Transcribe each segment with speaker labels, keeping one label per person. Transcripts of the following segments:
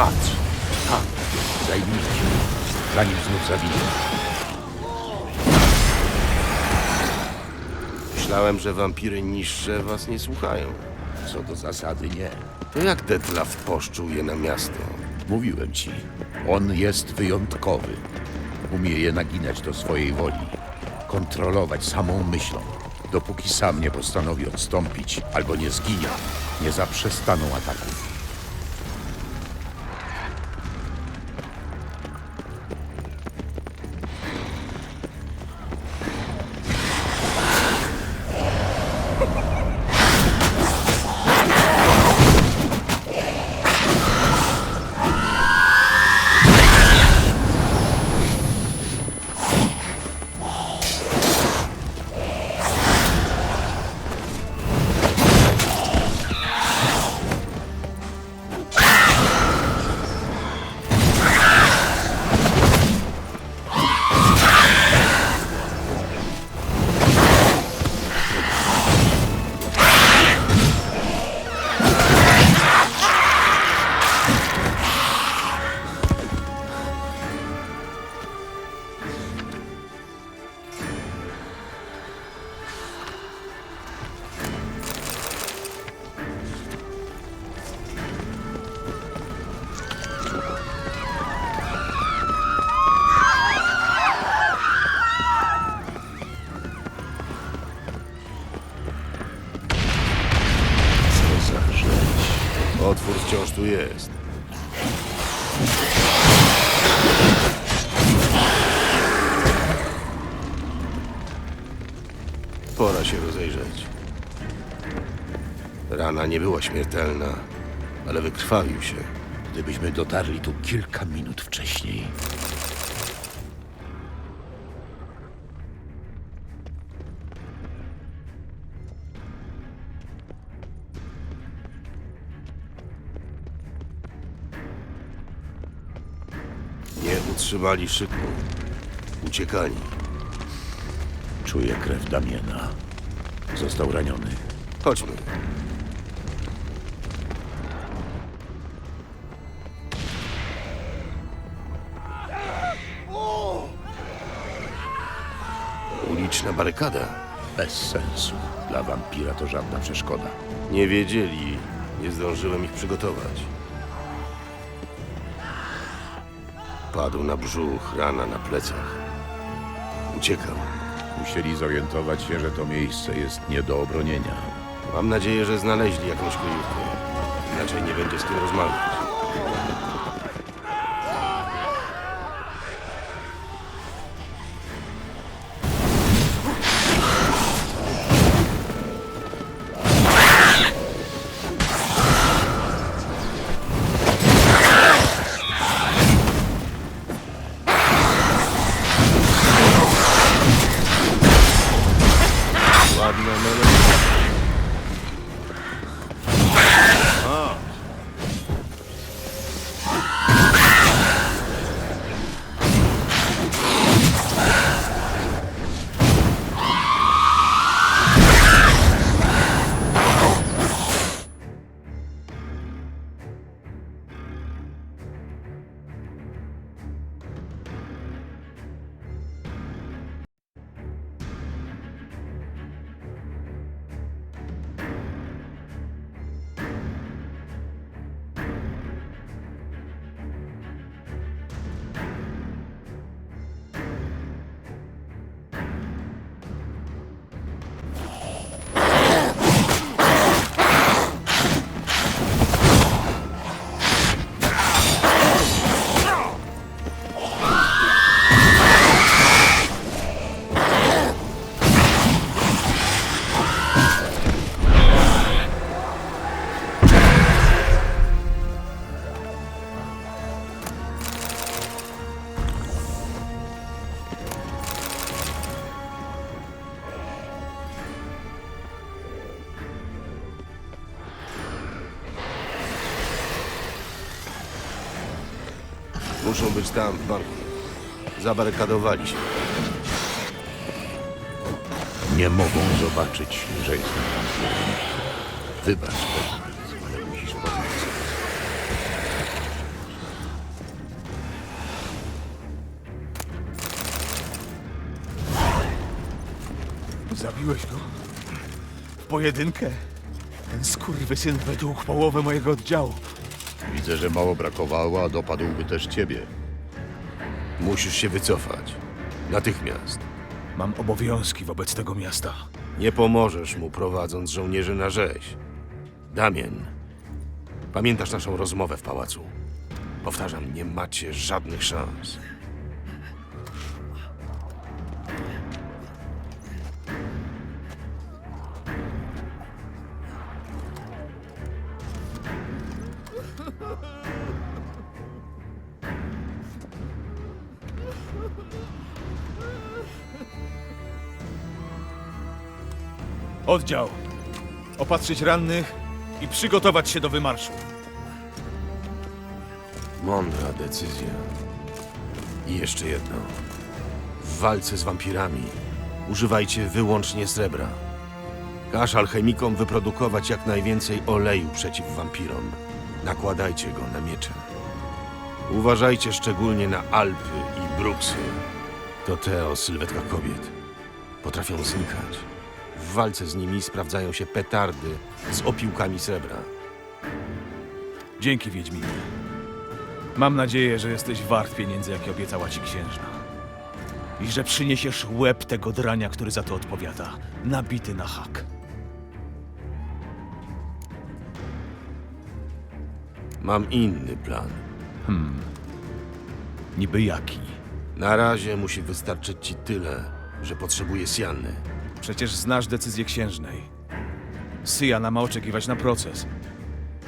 Speaker 1: Patrz, tam, zajmijmy się, zanim znów zawinie.
Speaker 2: Myślałem, że wampiry niższe was nie słuchają.
Speaker 1: Co do zasady nie.
Speaker 2: To jak Detlaf poszczuł je na miasto?
Speaker 1: Mówiłem ci, on jest wyjątkowy. Umie je naginać do swojej woli, kontrolować samą myślą. Dopóki sam nie postanowi odstąpić albo nie zginie, nie zaprzestaną ataków.
Speaker 2: Otwór wciąż tu jest. Pora się rozejrzeć. Rana nie była śmiertelna, ale wykrwawił się.
Speaker 1: Gdybyśmy dotarli tu kilka minut wcześniej.
Speaker 2: Utrzymali szyku. Uciekali.
Speaker 1: Czuję krew Damiena. Został raniony.
Speaker 2: Chodźmy. Uliczna barykada.
Speaker 1: Bez sensu. Dla wampira to żadna przeszkoda.
Speaker 2: Nie wiedzieli. Nie zdążyłem ich przygotować. Padł na brzuch, rana na plecach. Uciekał.
Speaker 1: Musieli zorientować się, że to miejsce jest nie do obronienia.
Speaker 2: Mam nadzieję, że znaleźli jakąś kryjówkę. Inaczej nie będzie z kim rozmawiać. Muszą być tam, w banku. Zabarykadowali się.
Speaker 1: Nie mogą zobaczyć, że jestem tam. Wybacz, Bertoldt, ale musisz pomóc.
Speaker 3: Zabiłeś go? W pojedynkę? Ten skurwysyn według połowę mojego oddziału.
Speaker 1: Widzę, że mało brakowało, a dopadłby też ciebie.
Speaker 2: Musisz się wycofać. Natychmiast.
Speaker 3: Mam obowiązki wobec tego miasta.
Speaker 2: Nie pomożesz mu prowadząc żołnierzy na rzeź. Damien, pamiętasz naszą rozmowę w pałacu? Powtarzam, nie macie żadnych szans.
Speaker 3: Oddział. Opatrzyć rannych i przygotować się do wymarszu.
Speaker 2: Mądra decyzja. I jeszcze jedno. W walce z wampirami używajcie wyłącznie srebra. Każ alchemikom wyprodukować jak najwięcej oleju przeciw wampirom. Nakładajcie go na miecze. Uważajcie szczególnie na Alpy i Bruksy. To te o sylwetkach kobiet. Potrafią znikać. W walce z nimi sprawdzają się petardy z opiłkami srebra.
Speaker 3: Dzięki, Wiedźminie. Mam nadzieję, że jesteś wart pieniędzy, jakie obiecała ci księżna. I że przyniesiesz łeb tego drania, który za to odpowiada. Nabity na hak.
Speaker 2: Mam inny plan.
Speaker 3: Niby jaki?
Speaker 2: Na razie musi wystarczyć ci tyle, że potrzebuję Sianny.
Speaker 3: Przecież znasz decyzję księżnej. Syjana ma oczekiwać na proces.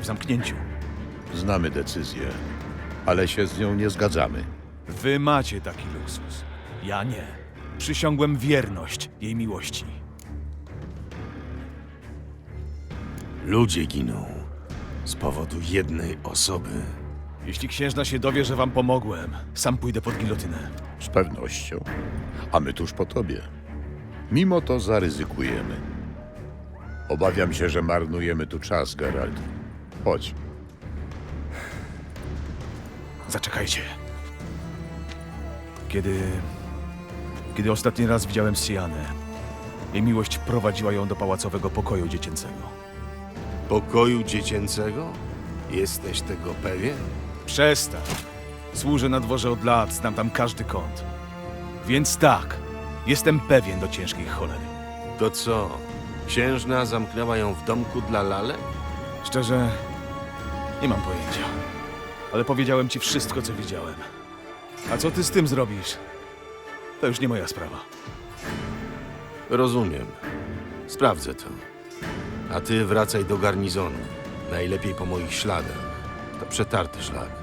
Speaker 3: W zamknięciu.
Speaker 1: Znamy decyzję, ale się z nią nie zgadzamy.
Speaker 3: Wy macie taki luksus. Ja nie. Przysiągłem wierność jej miłości.
Speaker 2: Ludzie giną z powodu jednej osoby.
Speaker 3: Jeśli księżna się dowie, że wam pomogłem, sam pójdę pod gilotynę.
Speaker 1: Z pewnością. A my tuż po tobie. Mimo to zaryzykujemy. Obawiam się, że marnujemy tu czas, Geralt. Chodź.
Speaker 3: Zaczekajcie. Kiedy. Kiedy ostatni raz widziałem Sianę, jej miłość prowadziła ją do pałacowego pokoju dziecięcego.
Speaker 2: Pokoju dziecięcego? Jesteś tego pewien?
Speaker 3: Przestań. Służę na dworze od lat, znam tam każdy kąt. Więc tak, jestem pewien do ciężkiej cholery.
Speaker 2: To co? Księżna zamknęła ją w domku dla lale?
Speaker 3: Szczerze, nie mam pojęcia. Ale powiedziałem ci wszystko, co wiedziałem. A co ty z tym zrobisz? To już nie moja sprawa.
Speaker 2: Rozumiem. Sprawdzę to. A ty wracaj do garnizonu. Najlepiej po moich śladach. To przetarty szlak.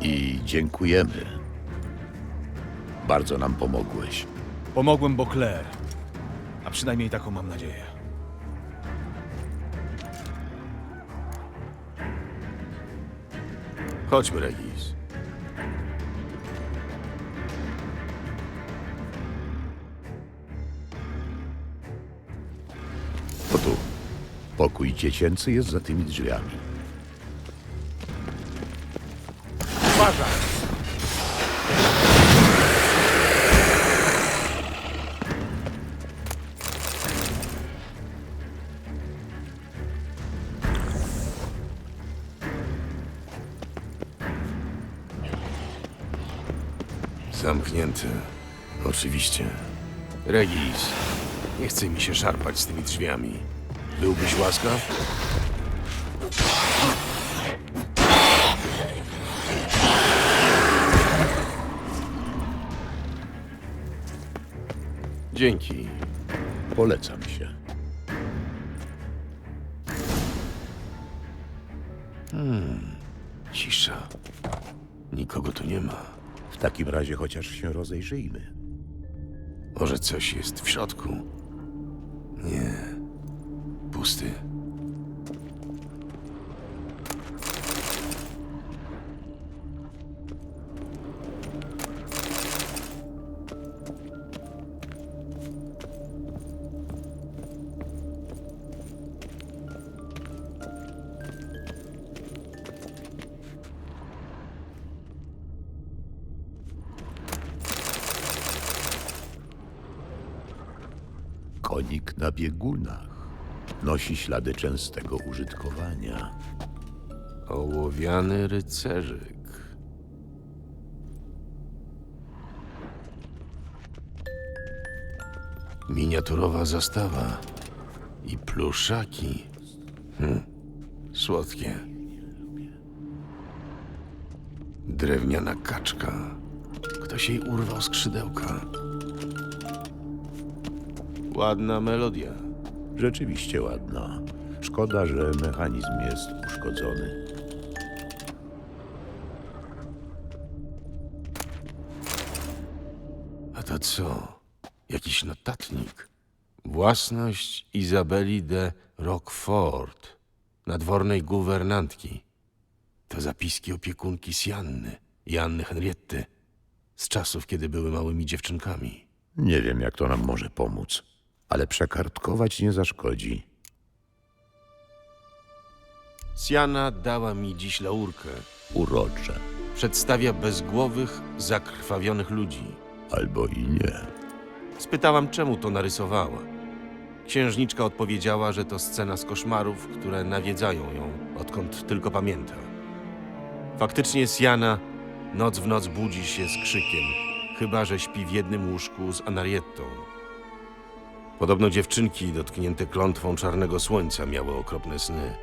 Speaker 1: I dziękujemy. Bardzo nam pomogłeś.
Speaker 3: Pomogłem Bokler. A przynajmniej taką mam nadzieję.
Speaker 2: Chodźmy, Regis.
Speaker 1: To tu. Pokój dziecięcy jest za tymi drzwiami.
Speaker 2: Zamknięty. Oczywiście. Regis, nie chce mi się szarpać z tymi drzwiami. Byłbyś łaskaw? Dzięki.
Speaker 1: Polecam się.
Speaker 2: Cisza. Nikogo tu nie ma.
Speaker 1: W takim razie chociaż się rozejrzyjmy.
Speaker 2: Może coś jest w środku? Nie. Pusty.
Speaker 1: Konik na biegunach. Nosi ślady częstego użytkowania.
Speaker 2: Ołowiany rycerzyk. Miniaturowa zastawa i pluszaki. Hm, słodkie. Drewniana kaczka. Ktoś jej urwał skrzydełka. Ładna melodia.
Speaker 1: Rzeczywiście ładna. Szkoda, że mechanizm jest uszkodzony.
Speaker 2: A to co? Jakiś notatnik. Własność Izabeli de Roquefort, nadwornej guwernantki. To zapiski opiekunki Sianny i Anny Henrietty z czasów, kiedy były małymi dziewczynkami.
Speaker 1: Nie wiem, jak to nam może pomóc, ale przekartkować nie zaszkodzi.
Speaker 2: Siana dała mi dziś laurkę.
Speaker 1: Urocze.
Speaker 2: Przedstawia bezgłowych, zakrwawionych ludzi.
Speaker 1: Albo i nie.
Speaker 2: Spytałam, czemu to narysowała. Księżniczka odpowiedziała, że to scena z koszmarów, które nawiedzają ją, odkąd tylko pamięta. Faktycznie Siana noc w noc budzi się z krzykiem, chyba że śpi w jednym łóżku z Anariettą. Podobno dziewczynki dotknięte klątwą czarnego słońca miały okropne sny,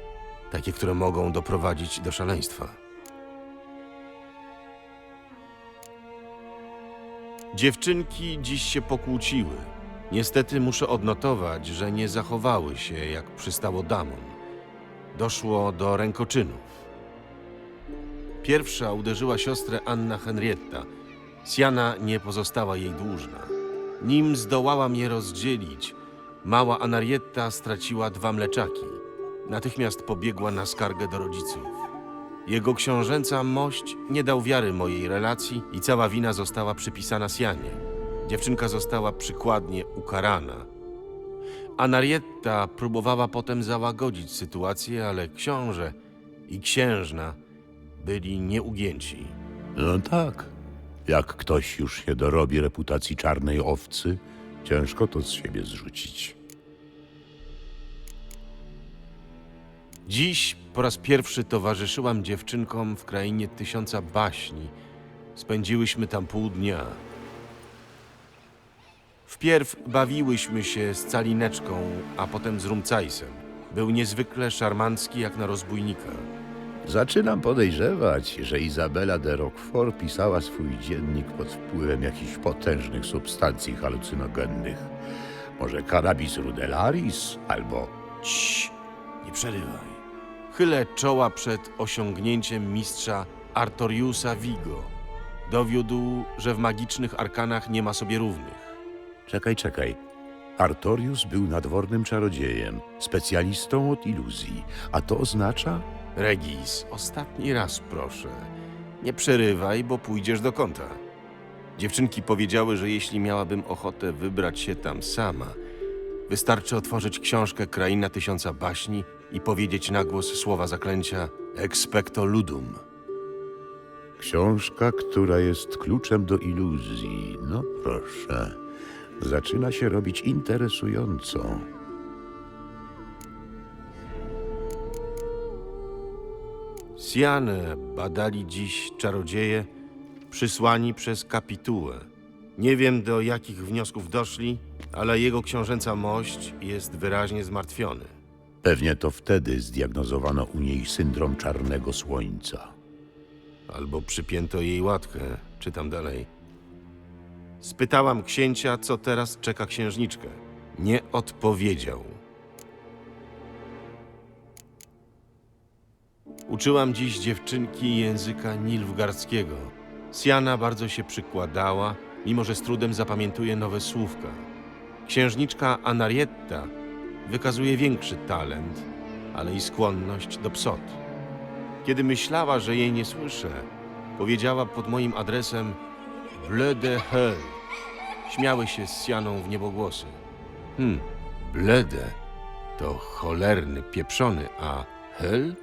Speaker 2: takie, które mogą doprowadzić do szaleństwa. Dziewczynki dziś się pokłóciły. Niestety muszę odnotować, że nie zachowały się jak przystało damom. Doszło do rękoczynów. Pierwsza uderzyła siostrę Anna Henrietta. Siana nie pozostała jej dłużna. Nim zdołałam je rozdzielić, mała Anarietta straciła dwa mleczaki. Natychmiast pobiegła na skargę do rodziców. Jego książęca mość nie dał wiary mojej relacji i cała wina została przypisana Sianie. Dziewczynka została przykładnie ukarana. Anarietta próbowała potem załagodzić sytuację, ale książę i księżna byli nieugięci.
Speaker 1: No tak. Jak ktoś już się dorobi reputacji czarnej owcy, ciężko to z siebie zrzucić.
Speaker 2: Dziś po raz pierwszy towarzyszyłam dziewczynkom w krainie tysiąca baśni. Spędziłyśmy tam pół dnia. Wpierw bawiłyśmy się z calineczką, a potem z rumcajsem. Był niezwykle szarmancki jak na rozbójnika.
Speaker 1: Zaczynam podejrzewać, że Izabela de Roquefort pisała swój dziennik pod wpływem jakichś potężnych substancji halucynogennych. Może cannabis rudelaris albo...
Speaker 2: Cii, nie przerywaj. Chylę czoła przed osiągnięciem mistrza Artoriusa Vigo. Dowiódł, że w magicznych arkanach nie ma sobie równych.
Speaker 1: Czekaj, czekaj. Artorius był nadwornym czarodziejem, specjalistą od iluzji, a to oznacza...
Speaker 2: Regis, ostatni raz proszę. Nie przerywaj, bo pójdziesz do kąta. Dziewczynki powiedziały, że jeśli miałabym ochotę wybrać się tam sama, wystarczy otworzyć książkę Kraina Tysiąca Baśni i powiedzieć na głos słowa zaklęcia Expecto Ludum.
Speaker 1: Książka, która jest kluczem do iluzji. No proszę. Zaczyna się robić interesująco.
Speaker 2: Sianę badali dziś czarodzieje przysłani przez kapitułę. Nie wiem do jakich wniosków doszli, ale jego książęca mość jest wyraźnie zmartwiony.
Speaker 1: Pewnie to wtedy zdiagnozowano u niej syndrom czarnego słońca.
Speaker 2: Albo przypięto jej łatkę, czytam dalej. Spytałam księcia, co teraz czeka księżniczkę. Nie odpowiedział. Uczyłam dziś dziewczynki języka nilfgardzkiego. Siana bardzo się przykładała, mimo że z trudem zapamiętuje nowe słówka. Księżniczka Anarietta wykazuje większy talent, ale i skłonność do psot. Kiedy myślała, że jej nie słyszę, powiedziała pod moim adresem Bleu de Hell. Śmiały się z Sianą w niebogłosy. Hmm, blede to cholerny, pieprzony, a Hell?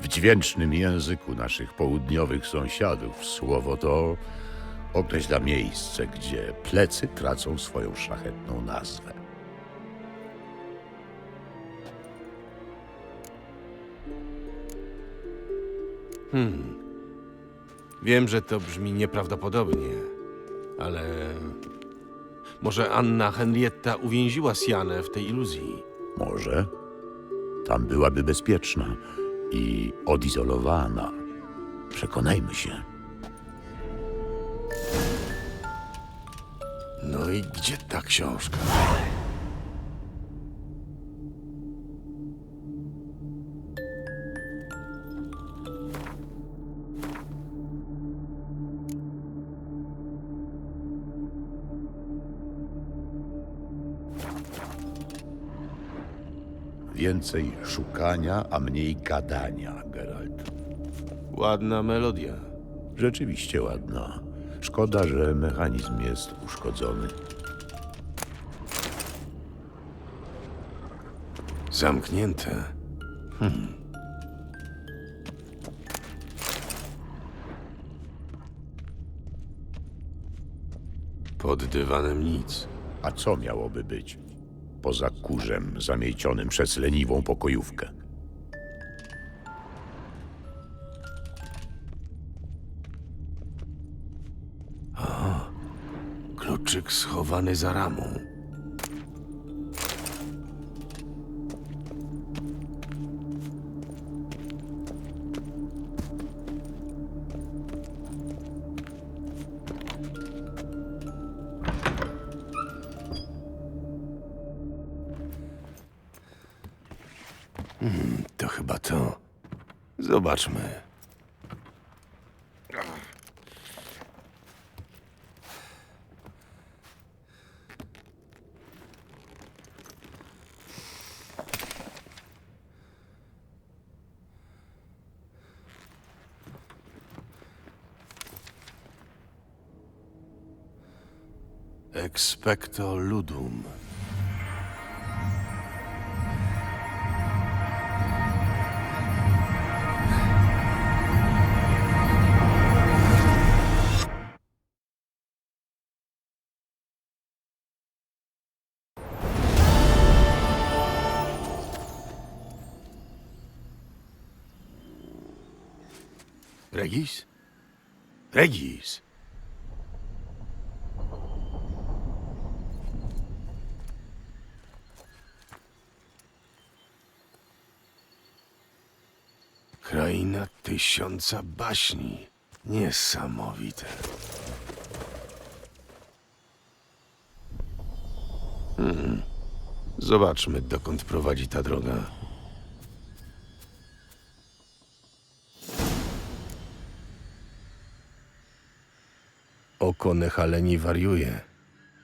Speaker 1: W dźwięcznym języku naszych południowych sąsiadów słowo to określa miejsce, gdzie plecy tracą swoją szlachetną nazwę. Hmm.
Speaker 2: Wiem, że to brzmi nieprawdopodobnie, ale może Anna Henrietta uwięziła Sianę w tej iluzji?
Speaker 1: Może. Tam byłaby bezpieczna i odizolowana. Przekonajmy się.
Speaker 2: No i gdzie ta książka?
Speaker 1: Więcej szukania, a mniej gadania, Geralt.
Speaker 2: Ładna melodia.
Speaker 1: Rzeczywiście ładna. Szkoda, że mechanizm jest uszkodzony.
Speaker 2: Zamknięte. Hmm. Pod dywanem nic.
Speaker 1: A co miałoby być? Poza kurzem zamiecionym przez leniwą pokojówkę.
Speaker 2: Kluczyk schowany za ramą. To. Zobaczmy. Expecto ludum. Regis? Regis! Kraina tysiąca baśni. Niesamowite. Hmm. Zobaczmy, dokąd prowadzi ta droga. Oko Nechaleni wariuje.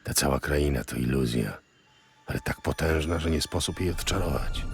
Speaker 2: Ta cała kraina to iluzja, ale tak potężna, że nie sposób jej odczarować.